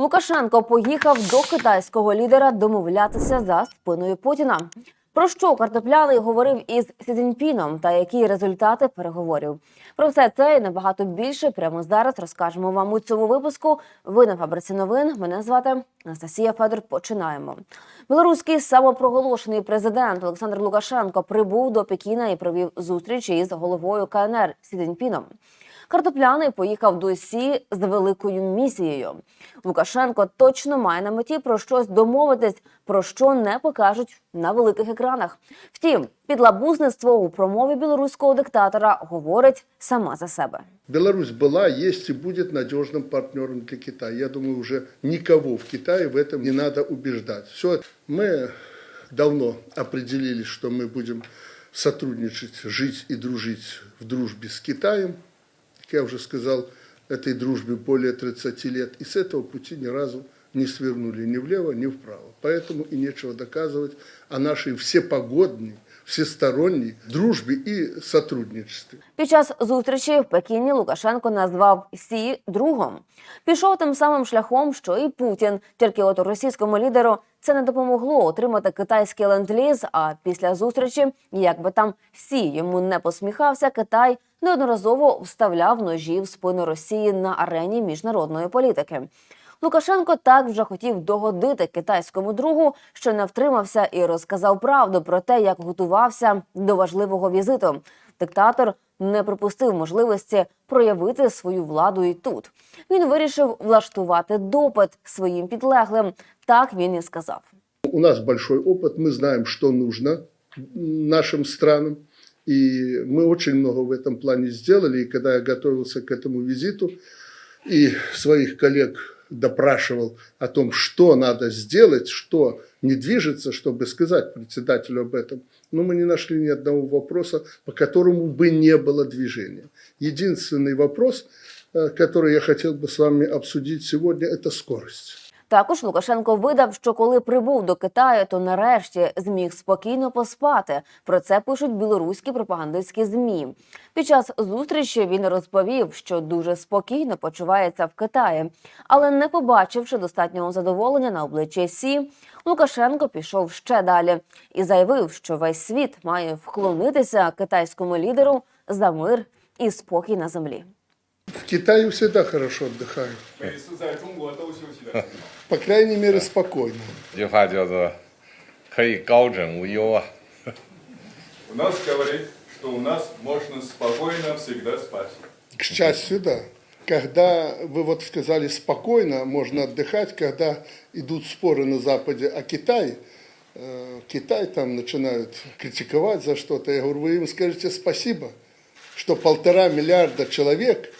Лукашенко поїхав до китайського лідера домовлятися за спиною Путіна. Про що картопляний говорив із Сідзіньпіном та які результати переговорів? Про все це і набагато більше прямо зараз розкажемо вам у цьому випуску. Ви на фабриці новин. Мене звати Анастасія Федор. Починаємо. Білоруський самопроголошений президент Олександр Лукашенко прибув до Пекіна і провів зустріч із головою КНР Сі Цзіньпіном. Картопляний поїхав до Сі з великою місією. Лукашенко точно має на меті про щось домовитись, про що не покажуть на великих екранах. Втім, підлабузництво у промові білоруського диктатора говорить сама за себе. Беларусь была, есть и будет надежным партнером для Китая. Я думаю, уже никого в Китае в этом не надо убеждать. Все, мы давно определились, что мы будем сотрудничать, жить и дружить в дружбе с Китаем. Как я уже сказал, этой дружбе более 30 лет. И с этого пути ни разу не свернули ни влево, ни вправо. Поэтому и нечего доказывать о нашей всепогодной, всесторонней дружбе и сотрудничестве. Під час зустрічі в Пекіні Лукашенко назвав Сі другом. Пішов тим самим шляхом, що і Путін. Тільки от російському лідеру це не допомогло отримати китайський ленд-ліз, А після зустрічі, як би там Сі йому не посміхався, Китай неодноразово вставляв ножі в спину Росії на арені міжнародної політики. Лукашенко так вже хотів догодити китайському другу, що не втримався і розказав правду про те, як готувався до важливого візиту. Диктатор не припустив можливості проявити свою владу і тут. Він вирішив влаштувати допит своїм підлеглим. Так він і сказав. У нас большой опыт, мы знаем, что нужно нашим странам, и мы очень много в этом плане сделали. И когда я готовился к этому визиту и своих коллег допрашивал о том, что надо сделать, что не движется, чтобы сказать председателю об этом, но мы не нашли ни одного вопроса, по которому бы не было движения. Единственный вопрос, э, который я хотел бы с вами обсудить сегодня, это скорость. Також Лукашенко видав, що коли прибув до Китаю, то нарешті зміг спокійно поспати. Про це пишуть білоруські пропагандистські змі. Під час зустрічі він розповів, що дуже спокійно почувається в Китаї, але не побачивши достатнього задоволення на обличчі Сі, Лукашенко пішов ще далі і заявив, що весь світ має вклонитися китайському лідеру за мир і спокій на землі. В Китае всегда хорошо отдыхаю. 每次在中国都休息的。 По крайней мере, спокойно. 这句话叫做“可以高枕无忧”啊。 У нас говорит, что у нас можно спокойно всегда спать. К счастью, да. Когда вы вот сказали спокойно, можно отдыхать, когда идут споры на Западе о Китае, э, Китай там начинают критиковать за что-то, я говорю, вы им скажете спасибо, что полтора миллиарда человек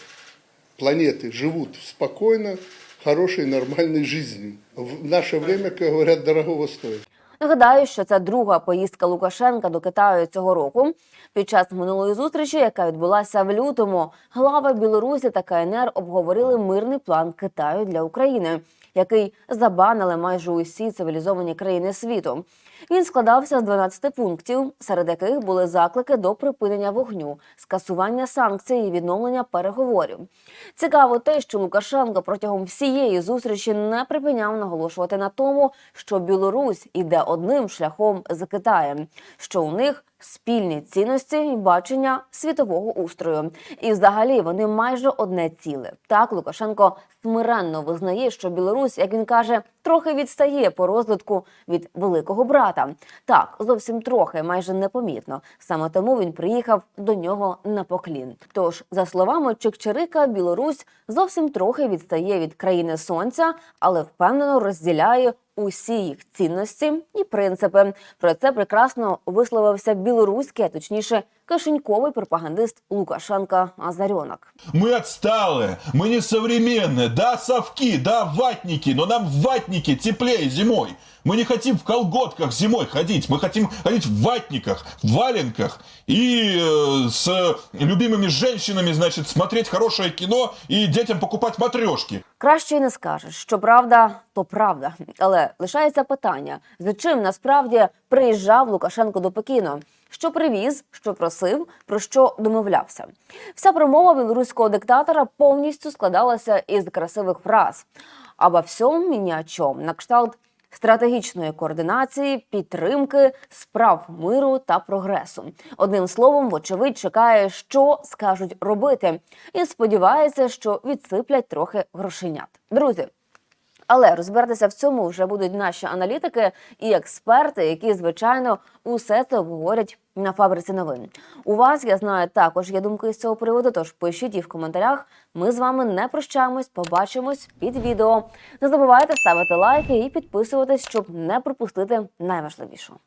планеты живут спокойно, хорошей, нормальной жизнью. В наше время, как говорят, дорогого стоит. Нагадаю, що це друга поїздка Лукашенка до Китаю цього року. Під час минулої зустрічі, яка відбулася в лютому, глава Білорусі та КНР обговорили мирний план Китаю для України, який забанили майже усі цивілізовані країни світу. Він складався з 12 пунктів, серед яких були заклики до припинення вогню, скасування санкцій і відновлення переговорів. Цікаво те, що Лукашенко протягом всієї зустрічі не припиняв наголошувати на тому, що Білорусь іде одним шляхом з Китаєм, що у них спільні цінності і бачення світового устрою. І взагалі вони майже одне ціле. Так Лукашенко смиренно визнає, що Білорусь, як він каже, трохи відстає по розвитку від великого брата. Так, зовсім трохи, майже непомітно. Саме тому він приїхав до нього на поклін. Тож, за словами Чикчирика, Білорусь зовсім трохи відстає від країни сонця, але впевнено розділяє усі їх цінності і принципи. Про це прекрасно висловився білоруський, а точніше кишеньковий пропагандист Лукашенка Азарьонок. Мы отсталые, мы не современные, да, совки, да, ватники, но нам в ватнике теплее зимой. Мы не хотим в колготках зимой ходить, мы хотим ходить в ватниках, в валенках и э, с любимыми женщинами, значит, смотреть хорошее кино и детям покупать матрешки. Краще й не скажеш, що правда, то правда. Але лишається питання: за чим насправді приїжджав Лукашенко до Пекіну? Що привіз, що просив, про що домовлявся? Вся промова білоруського диктатора повністю складалася із красивих фраз. обо всьому і ні о чому, на кшталт стратегічної координації, підтримки, справ миру та прогресу. Одним словом, вочевидь, чекає, що скажуть робити, і сподівається, що відсиплять трохи грошенят. Друзі. Але розбиратися в цьому вже будуть наші аналітики і експерти, які звичайно усе це обговорять на фабриці новин. У вас я знаю також є думки з цього приводу. Тож пишіть їх в коментарях. Ми з вами не прощаємось. Побачимось під відео. Не забувайте ставити лайки і підписуватись, щоб не пропустити найважливішого.